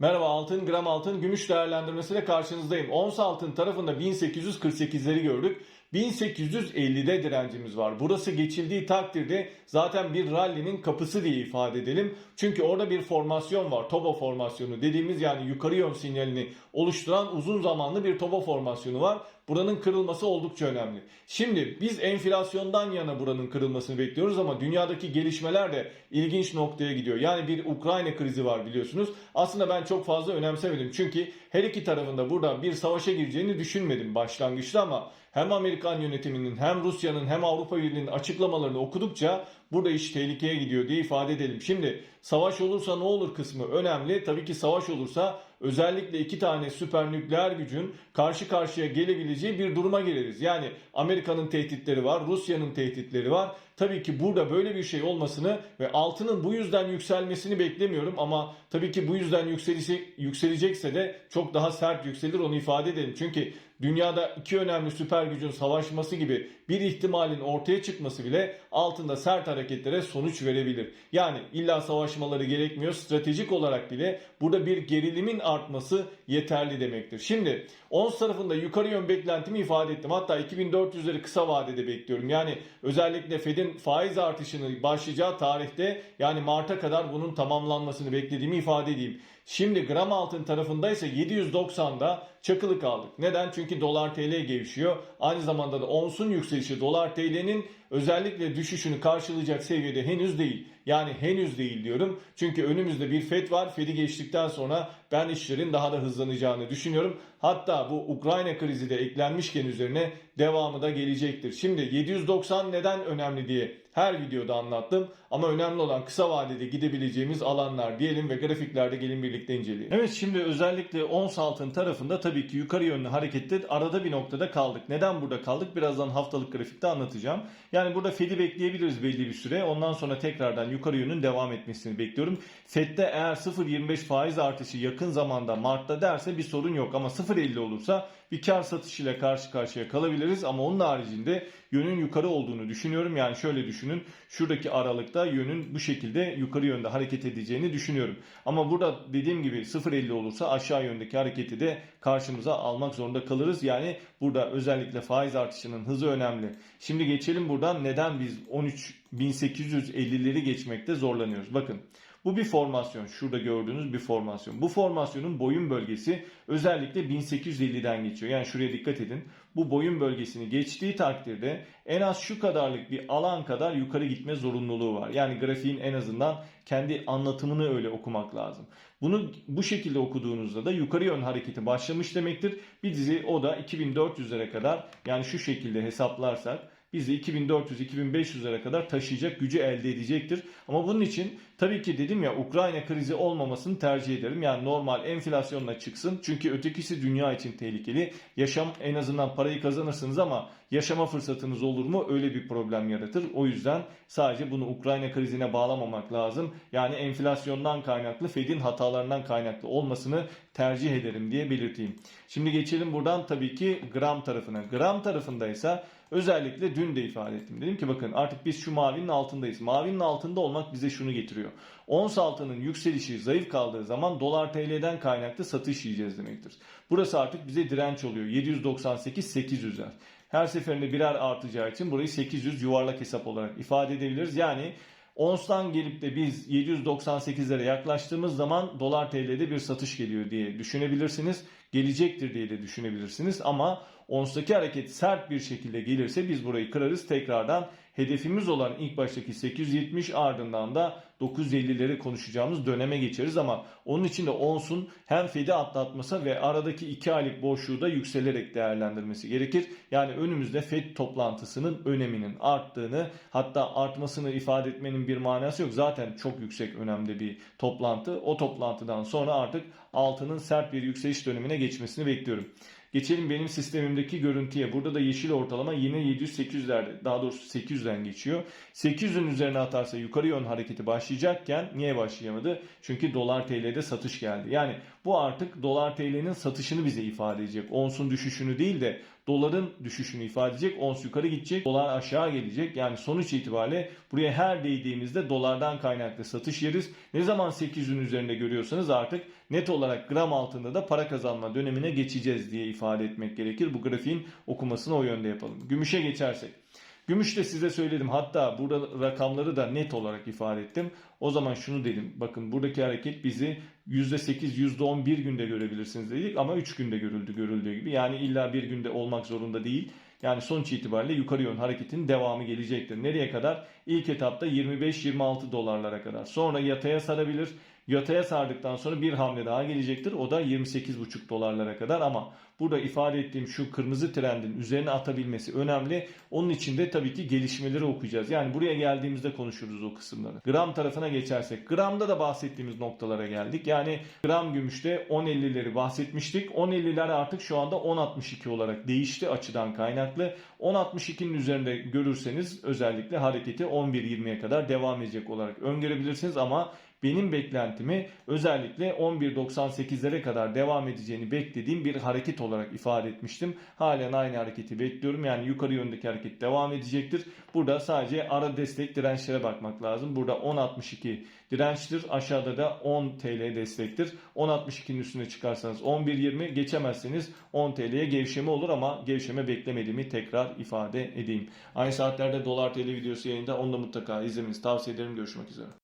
Merhaba altın, gram altın, gümüş değerlendirmesiyle karşınızdayım. Ons altın tarafında 1848'leri gördük. 1850'de direncimiz var. Burası geçildiği takdirde zaten bir rally'nin kapısı diye ifade edelim. Çünkü orada bir formasyon var. Toba formasyonu dediğimiz yani yukarı yön sinyalini oluşturan uzun zamanlı bir toba formasyonu var. Buranın kırılması oldukça önemli. Şimdi biz enflasyondan yana buranın kırılmasını bekliyoruz ama dünyadaki gelişmeler de ilginç noktaya gidiyor. Yani bir Ukrayna krizi var biliyorsunuz. Aslında ben çok fazla önemsemedim. Çünkü her iki tarafında burada bir savaşa gireceğini düşünmedim başlangıçta ama hem Amerikan yönetiminin hem Rusya'nın hem Avrupa Birliği'nin açıklamalarını okudukça burada iş tehlikeye gidiyor diye ifade edelim. Şimdi savaş olursa ne olur kısmı önemli. Tabii ki savaş olursa özellikle iki tane süper nükleer gücün karşı karşıya gelebileceği bir duruma geliriz. Yani Amerika'nın tehditleri var, Rusya'nın tehditleri var. Tabii ki burada böyle bir şey olmasını ve altının bu yüzden yükselmesini beklemiyorum ama tabii ki bu yüzden yükselisi, yükselecekse de çok daha sert yükselir onu ifade edelim. Çünkü dünyada iki önemli süper gücün savaşması gibi bir ihtimalin ortaya çıkması bile altında sert hareketlere sonuç verebilir. Yani illa savaşmaları gerekmiyor. Stratejik olarak bile burada bir gerilimin artması yeterli demektir. Şimdi ons tarafında yukarı yön beklentimi ifade ettim. Hatta 2400'leri kısa vadede bekliyorum. Yani özellikle Fed'in faiz artışını başlayacağı tarihte yani Mart'a kadar bunun tamamlanmasını beklediğimi ifade edeyim. Şimdi gram altın tarafında ise 790'da çakılı kaldık. Neden? Çünkü dolar TL gevşiyor. Aynı zamanda da onsun yükselişi dolar TL'nin özellikle düşüşünü karşılayacak seviyede henüz değil. Yani henüz değil diyorum. Çünkü önümüzde bir FED var. FED'i geçtikten sonra ben işlerin daha da hızlanacağını düşünüyorum. Hatta bu Ukrayna krizi de eklenmişken üzerine devamı da gelecektir. Şimdi 790 neden önemli diye her videoda anlattım. Ama önemli olan kısa vadede gidebileceğimiz alanlar diyelim ve grafiklerde gelin birlikte inceleyelim. Evet şimdi özellikle ons altın tarafında tabii ki yukarı yönlü harekette arada bir noktada kaldık. Neden burada kaldık? Birazdan haftalık grafikte anlatacağım. Yani burada Fed'i bekleyebiliriz belli bir süre. Ondan sonra tekrardan yukarı yönün devam etmesini bekliyorum. Fed'de eğer 0.25 faiz artışı yakın zamanda Mart'ta derse bir sorun yok. Ama 0.50 olursa bir kar satışıyla karşı karşıya kalabiliriz. Ama onun haricinde yönün yukarı olduğunu düşünüyorum. Yani şöyle düşünün. Şuradaki aralıkta yönün bu şekilde yukarı yönde hareket edeceğini düşünüyorum. Ama burada dediğim gibi 0.50 olursa aşağı yöndeki hareketi de karşımıza almak zorunda kalırız. Yani burada özellikle faiz artışının hızı önemli. Şimdi geçelim buradan neden biz 13.850'leri geçmekte zorlanıyoruz. Bakın bu bir formasyon. Şurada gördüğünüz bir formasyon. Bu formasyonun boyun bölgesi özellikle 1850'den geçiyor. Yani şuraya dikkat edin. Bu boyun bölgesini geçtiği takdirde en az şu kadarlık bir alan kadar yukarı gitme zorunluluğu var. Yani grafiğin en azından kendi anlatımını öyle okumak lazım. Bunu bu şekilde okuduğunuzda da yukarı yön hareketi başlamış demektir. Bir dizi o da 2400'lere kadar yani şu şekilde hesaplarsak bizi 2400-2500'lere kadar taşıyacak gücü elde edecektir. Ama bunun için tabii ki dedim ya Ukrayna krizi olmamasını tercih ederim. Yani normal enflasyonla çıksın. Çünkü ötekisi dünya için tehlikeli. Yaşam en azından parayı kazanırsınız ama yaşama fırsatınız olur mu? Öyle bir problem yaratır. O yüzden sadece bunu Ukrayna krizine bağlamamak lazım. Yani enflasyondan kaynaklı, Fed'in hatalarından kaynaklı olmasını tercih ederim diye belirteyim. Şimdi geçelim buradan tabii ki gram tarafına. Gram tarafında ise özellikle dün de ifade ettim. Dedim ki bakın artık biz şu mavinin altındayız. Mavinin altında olmak bize şunu getiriyor. Ons altının yükselişi zayıf kaldığı zaman dolar TL'den kaynaklı satış yiyeceğiz demektir. Burası artık bize direnç oluyor. 798-800'ler. Her seferinde birer artacağı için burayı 800 yuvarlak hesap olarak ifade edebiliriz. Yani Ons'tan gelip de biz 798'lere yaklaştığımız zaman dolar TL'de bir satış geliyor diye düşünebilirsiniz. Gelecektir diye de düşünebilirsiniz ama Ons'taki hareket sert bir şekilde gelirse biz burayı kırarız. Tekrardan hedefimiz olan ilk baştaki 870 ardından da 950'leri konuşacağımız döneme geçeriz ama onun için de Ons'un hem Fed'i atlatması ve aradaki 2 aylık boşluğu da yükselerek değerlendirmesi gerekir. Yani önümüzde Fed toplantısının öneminin arttığını hatta artmasını ifade etmenin bir manası yok. Zaten çok yüksek önemli bir toplantı. O toplantıdan sonra artık altının sert bir yükseliş dönemine geçmesini bekliyorum. Geçelim benim sistemimdeki görüntüye. Burada da yeşil ortalama yine 700-800'lerde daha doğrusu 800'den geçiyor. 800'ün üzerine atarsa yukarı yön hareketi başlayacakken niye başlayamadı? Çünkü dolar TL'de satış geldi. Yani bu artık dolar TL'nin satışını bize ifade edecek. Onsun düşüşünü değil de doların düşüşünü ifade edecek. Ons yukarı gidecek, dolar aşağı gelecek. Yani sonuç itibariyle buraya her değdiğimizde dolardan kaynaklı satış yeriz. Ne zaman 800'ün üzerinde görüyorsanız artık net olarak gram altında da para kazanma dönemine geçeceğiz diye ifade etmek gerekir. Bu grafiğin okumasını o yönde yapalım. Gümüşe geçersek. Gümüş de size söyledim. Hatta burada rakamları da net olarak ifade ettim. O zaman şunu dedim. Bakın buradaki hareket bizi %8, %10 bir günde görebilirsiniz dedik ama 3 günde görüldü görüldüğü gibi. Yani illa bir günde olmak zorunda değil. Yani sonuç itibariyle yukarı yön hareketin devamı gelecektir. Nereye kadar? İlk etapta 25-26 dolarlara kadar. Sonra yataya sarabilir. Yataya sardıktan sonra bir hamle daha gelecektir. O da 28,5 dolarlara kadar ama burada ifade ettiğim şu kırmızı trendin üzerine atabilmesi önemli. Onun için de tabii ki gelişmeleri okuyacağız. Yani buraya geldiğimizde konuşuruz o kısımları. Gram tarafına geçersek. Gramda da bahsettiğimiz noktalara geldik. Yani gram gümüşte 10.50'leri bahsetmiştik. 10.50'ler artık şu anda 10.62 olarak değişti açıdan kaynaklı. 10.62'nin üzerinde görürseniz özellikle hareketi 11.20'ye kadar devam edecek olarak öngörebilirsiniz ama benim beklentimi özellikle 11.98'lere kadar devam edeceğini beklediğim bir hareket olarak ifade etmiştim. Halen aynı hareketi bekliyorum. Yani yukarı yöndeki hareket devam edecektir. Burada sadece ara destek dirençlere bakmak lazım. Burada 10.62 dirençtir. Aşağıda da 10 TL destektir. 10.62'nin üstüne çıkarsanız 11.20 geçemezseniz 10 TL'ye gevşeme olur ama gevşeme beklemediğimi tekrar ifade edeyim. Aynı saatlerde dolar TL videosu yayında onu da mutlaka izlemenizi tavsiye ederim. Görüşmek üzere.